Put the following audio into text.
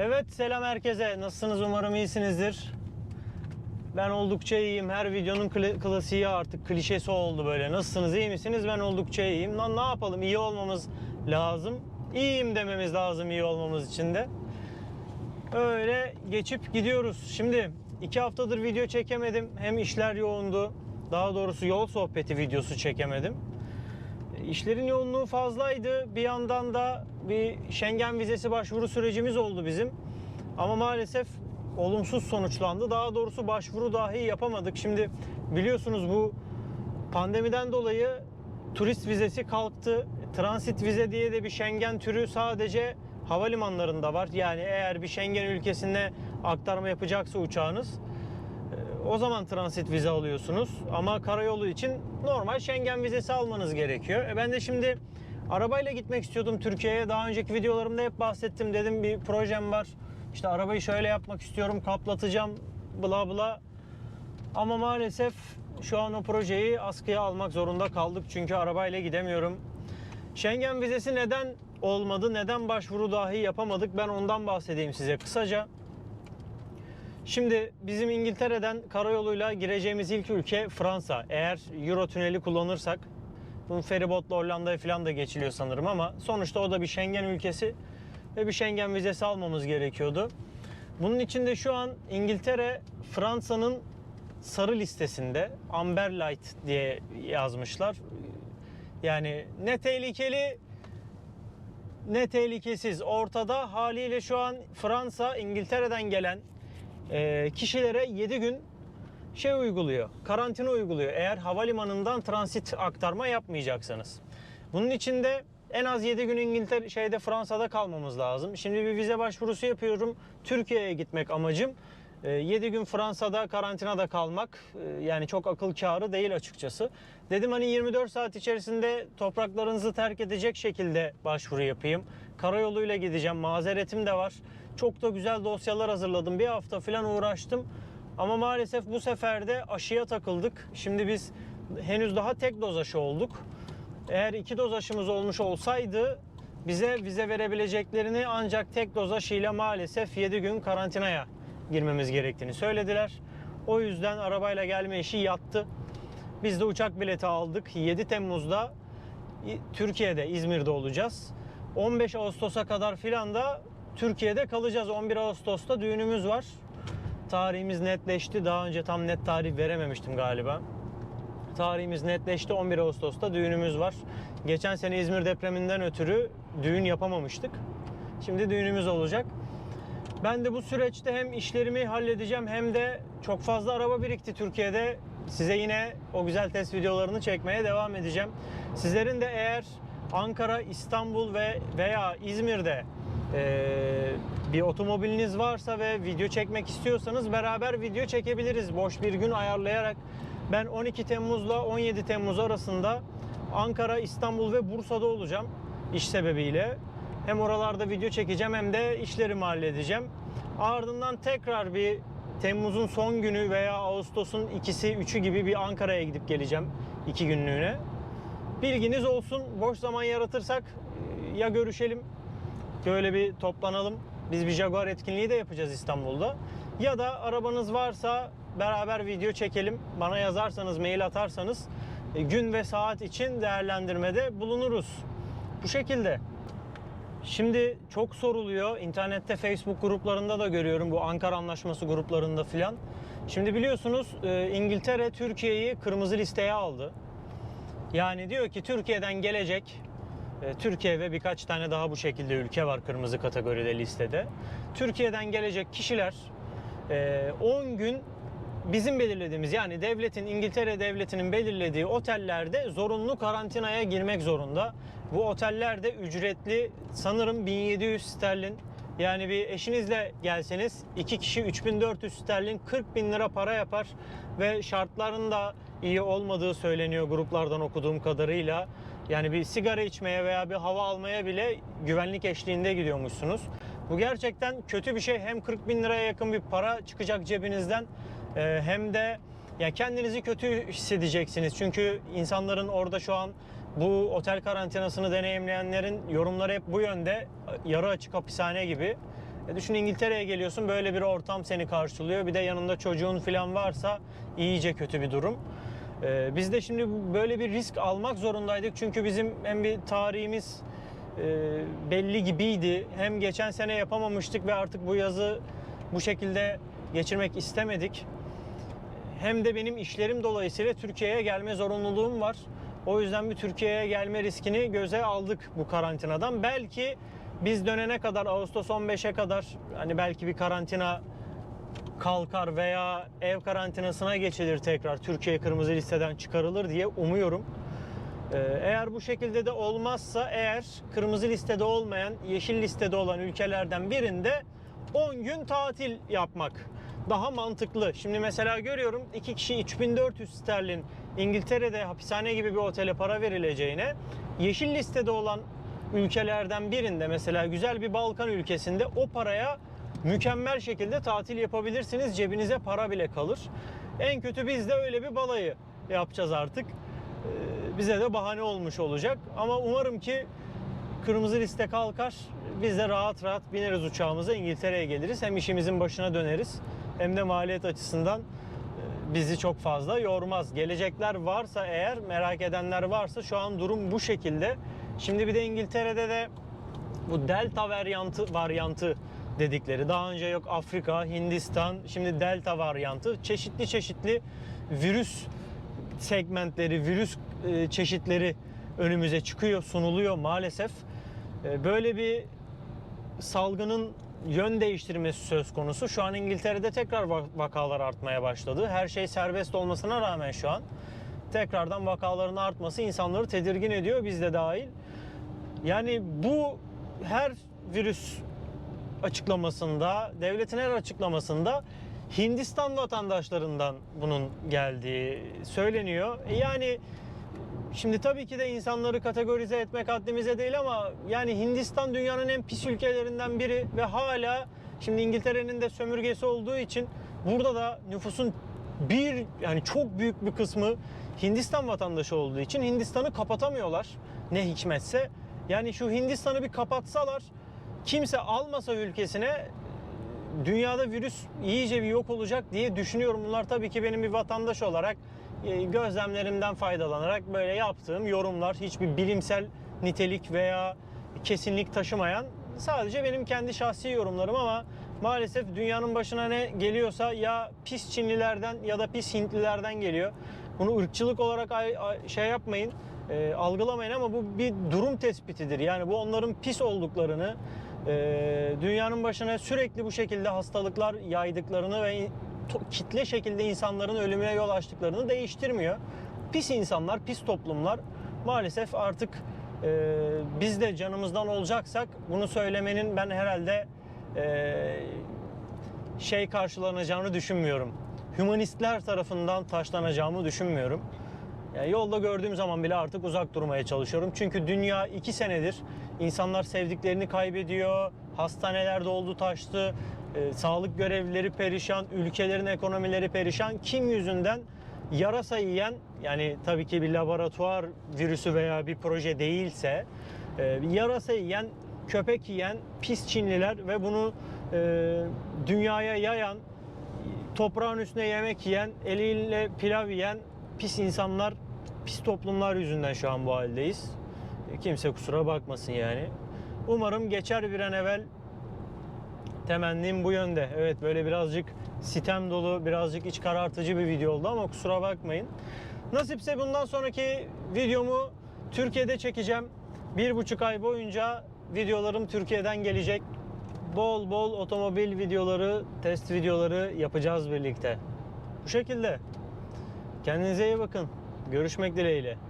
Evet selam herkese. Nasılsınız? Umarım iyisinizdir. Ben oldukça iyiyim. Her videonun kla- klasiği artık klişesi oldu böyle. Nasılsınız? iyi misiniz? Ben oldukça iyiyim. Lan ne yapalım? İyi olmamız lazım. İyiyim dememiz lazım iyi olmamız için de. Öyle geçip gidiyoruz. Şimdi iki haftadır video çekemedim. Hem işler yoğundu. Daha doğrusu yol sohbeti videosu çekemedim. İşlerin yoğunluğu fazlaydı. Bir yandan da bir Schengen vizesi başvuru sürecimiz oldu bizim. Ama maalesef olumsuz sonuçlandı. Daha doğrusu başvuru dahi yapamadık. Şimdi biliyorsunuz bu pandemiden dolayı turist vizesi kalktı. Transit vize diye de bir Schengen türü sadece havalimanlarında var. Yani eğer bir Schengen ülkesine aktarma yapacaksa uçağınız o zaman transit vize alıyorsunuz. Ama karayolu için normal Schengen vizesi almanız gerekiyor. E ben de şimdi arabayla gitmek istiyordum Türkiye'ye. Daha önceki videolarımda hep bahsettim. Dedim bir projem var. İşte arabayı şöyle yapmak istiyorum, kaplatacağım, bla bla. Ama maalesef şu an o projeyi askıya almak zorunda kaldık. Çünkü arabayla gidemiyorum. Schengen vizesi neden olmadı? Neden başvuru dahi yapamadık? Ben ondan bahsedeyim size kısaca. Şimdi bizim İngiltere'den karayoluyla gireceğimiz ilk ülke Fransa. Eğer Euro tüneli kullanırsak bunun feribotla Hollanda'ya falan da geçiliyor sanırım ama sonuçta o da bir Schengen ülkesi ve bir Schengen vizesi almamız gerekiyordu. Bunun için de şu an İngiltere Fransa'nın sarı listesinde Amber Light diye yazmışlar. Yani ne tehlikeli ne tehlikesiz ortada haliyle şu an Fransa İngiltere'den gelen e, kişilere 7 gün şey uyguluyor. Karantina uyguluyor. Eğer havalimanından transit aktarma yapmayacaksanız. Bunun için de en az 7 gün İngiltere şeyde Fransa'da kalmamız lazım. Şimdi bir vize başvurusu yapıyorum. Türkiye'ye gitmek amacım. 7 gün Fransa'da karantinada kalmak e, yani çok akıl kârı değil açıkçası. Dedim hani 24 saat içerisinde topraklarınızı terk edecek şekilde başvuru yapayım. Karayoluyla gideceğim. Mazeretim de var. Çok da güzel dosyalar hazırladım. Bir hafta falan uğraştım. Ama maalesef bu sefer de aşıya takıldık. Şimdi biz henüz daha tek doz aşı olduk. Eğer iki doz aşımız olmuş olsaydı bize vize verebileceklerini ancak tek doz aşıyla maalesef 7 gün karantinaya girmemiz gerektiğini söylediler. O yüzden arabayla gelme işi yattı. Biz de uçak bileti aldık. 7 Temmuz'da Türkiye'de, İzmir'de olacağız. 15 Ağustos'a kadar filan da Türkiye'de kalacağız. 11 Ağustos'ta düğünümüz var. Tarihimiz netleşti. Daha önce tam net tarih verememiştim galiba. Tarihimiz netleşti. 11 Ağustos'ta düğünümüz var. Geçen sene İzmir depreminden ötürü düğün yapamamıştık. Şimdi düğünümüz olacak. Ben de bu süreçte hem işlerimi halledeceğim hem de çok fazla araba birikti Türkiye'de. Size yine o güzel test videolarını çekmeye devam edeceğim. Sizlerin de eğer Ankara, İstanbul ve veya İzmir'de eee, bir otomobiliniz varsa ve video çekmek istiyorsanız beraber video çekebiliriz. Boş bir gün ayarlayarak ben 12 Temmuz'la 17 Temmuz arasında Ankara, İstanbul ve Bursa'da olacağım iş sebebiyle. Hem oralarda video çekeceğim hem de işlerimi halledeceğim. Ardından tekrar bir Temmuz'un son günü veya Ağustos'un ikisi, üçü gibi bir Ankara'ya gidip geleceğim iki günlüğüne. Bilginiz olsun. Boş zaman yaratırsak ya görüşelim, böyle bir toplanalım. Biz bir Jaguar etkinliği de yapacağız İstanbul'da. Ya da arabanız varsa beraber video çekelim. Bana yazarsanız, mail atarsanız e, gün ve saat için değerlendirmede bulunuruz. Bu şekilde. Şimdi çok soruluyor. İnternette Facebook gruplarında da görüyorum bu Ankara Anlaşması gruplarında filan. Şimdi biliyorsunuz e, İngiltere Türkiye'yi kırmızı listeye aldı. Yani diyor ki Türkiye'den gelecek Türkiye ve birkaç tane daha bu şekilde ülke var kırmızı kategoride listede. Türkiye'den gelecek kişiler e, 10 gün bizim belirlediğimiz yani devletin İngiltere devletinin belirlediği otellerde zorunlu karantinaya girmek zorunda. Bu oteller de ücretli sanırım 1700 sterlin yani bir eşinizle gelseniz iki kişi 3400 sterlin 40 bin lira para yapar ve şartların da iyi olmadığı söyleniyor gruplardan okuduğum kadarıyla. Yani bir sigara içmeye veya bir hava almaya bile güvenlik eşliğinde gidiyormuşsunuz. Bu gerçekten kötü bir şey. Hem 40 bin liraya yakın bir para çıkacak cebinizden e, hem de ya kendinizi kötü hissedeceksiniz. Çünkü insanların orada şu an bu otel karantinasını deneyimleyenlerin yorumları hep bu yönde. Yarı açık hapishane gibi. E düşün İngiltere'ye geliyorsun böyle bir ortam seni karşılıyor. Bir de yanında çocuğun falan varsa iyice kötü bir durum. E, biz de şimdi böyle bir risk almak zorundaydık. Çünkü bizim hem bir tarihimiz e, belli gibiydi. Hem geçen sene yapamamıştık ve artık bu yazı bu şekilde geçirmek istemedik. Hem de benim işlerim dolayısıyla Türkiye'ye gelme zorunluluğum var. O yüzden bir Türkiye'ye gelme riskini göze aldık bu karantinadan. Belki biz dönene kadar Ağustos 15'e kadar hani belki bir karantina kalkar veya ev karantinasına geçilir tekrar Türkiye kırmızı listeden çıkarılır diye umuyorum. Ee, Eğer bu şekilde de olmazsa eğer kırmızı listede olmayan yeşil listede olan ülkelerden birinde 10 gün tatil yapmak daha mantıklı. Şimdi mesela görüyorum iki kişi 3400 sterlin İngiltere'de hapishane gibi bir otele para verileceğine yeşil listede olan ülkelerden birinde mesela güzel bir Balkan ülkesinde o paraya mükemmel şekilde tatil yapabilirsiniz. Cebinize para bile kalır. En kötü biz de öyle bir balayı yapacağız artık. Ee, bize de bahane olmuş olacak. Ama umarım ki kırmızı liste kalkar. Biz de rahat rahat bineriz uçağımıza İngiltere'ye geliriz. Hem işimizin başına döneriz hem de maliyet açısından e, bizi çok fazla yormaz. Gelecekler varsa eğer merak edenler varsa şu an durum bu şekilde. Şimdi bir de İngiltere'de de bu delta varyantı varyantı dedikleri daha önce yok Afrika, Hindistan, şimdi delta varyantı çeşitli çeşitli virüs segmentleri, virüs e, çeşitleri önümüze çıkıyor, sunuluyor maalesef. E, Böyle bir salgının yön değiştirmesi söz konusu. Şu an İngiltere'de tekrar va- vakalar artmaya başladı. Her şey serbest olmasına rağmen şu an tekrardan vakaların artması insanları tedirgin ediyor, biz de dahil. Yani bu her virüs açıklamasında, devletin her açıklamasında Hindistan vatandaşlarından bunun geldiği söyleniyor. E Yani şimdi tabii ki de insanları kategorize etmek haddimize değil ama yani Hindistan dünyanın en pis ülkelerinden biri ve hala şimdi İngiltere'nin de sömürgesi olduğu için burada da nüfusun bir yani çok büyük bir kısmı Hindistan vatandaşı olduğu için Hindistan'ı kapatamıyorlar ne hikmetse. Yani şu Hindistan'ı bir kapatsalar kimse almasa ülkesine dünyada virüs iyice bir yok olacak diye düşünüyorum. Bunlar tabii ki benim bir vatandaş olarak e, gözlemlerimden faydalanarak böyle yaptığım yorumlar. Hiçbir bilimsel nitelik veya kesinlik taşımayan sadece benim kendi şahsi yorumlarım ama maalesef dünyanın başına ne geliyorsa ya pis Çinlilerden ya da pis Hintlilerden geliyor. Bunu ırkçılık olarak şey yapmayın, e, algılamayın ama bu bir durum tespitidir. Yani bu onların pis olduklarını, e, dünyanın başına sürekli bu şekilde hastalıklar yaydıklarını ve kitle şekilde insanların ölümüne yol açtıklarını değiştirmiyor. Pis insanlar, pis toplumlar maalesef artık e, biz de canımızdan olacaksak bunu söylemenin ben herhalde e, şey karşılanacağını düşünmüyorum. Hümanistler tarafından taşlanacağımı düşünmüyorum. Yani yolda gördüğüm zaman bile artık uzak durmaya çalışıyorum. Çünkü dünya iki senedir insanlar sevdiklerini kaybediyor, hastaneler doldu taştı, e, sağlık görevlileri perişan, ülkelerin ekonomileri perişan. Kim yüzünden? Yarasa yiyen, yani tabii ki bir laboratuvar virüsü veya bir proje değilse, e, yarasa yiyen, köpek yiyen pis Çinliler ve bunu e, dünyaya yayan, toprağın üstüne yemek yiyen, eliyle pilav yiyen pis insanlar, pis toplumlar yüzünden şu an bu haldeyiz. Kimse kusura bakmasın yani. Umarım geçer bir an evvel temennim bu yönde. Evet böyle birazcık sitem dolu, birazcık iç karartıcı bir video oldu ama kusura bakmayın. Nasipse bundan sonraki videomu Türkiye'de çekeceğim. Bir buçuk ay boyunca videolarım Türkiye'den gelecek. Bol bol otomobil videoları, test videoları yapacağız birlikte. Bu şekilde. Kendinize iyi bakın. Görüşmek dileğiyle.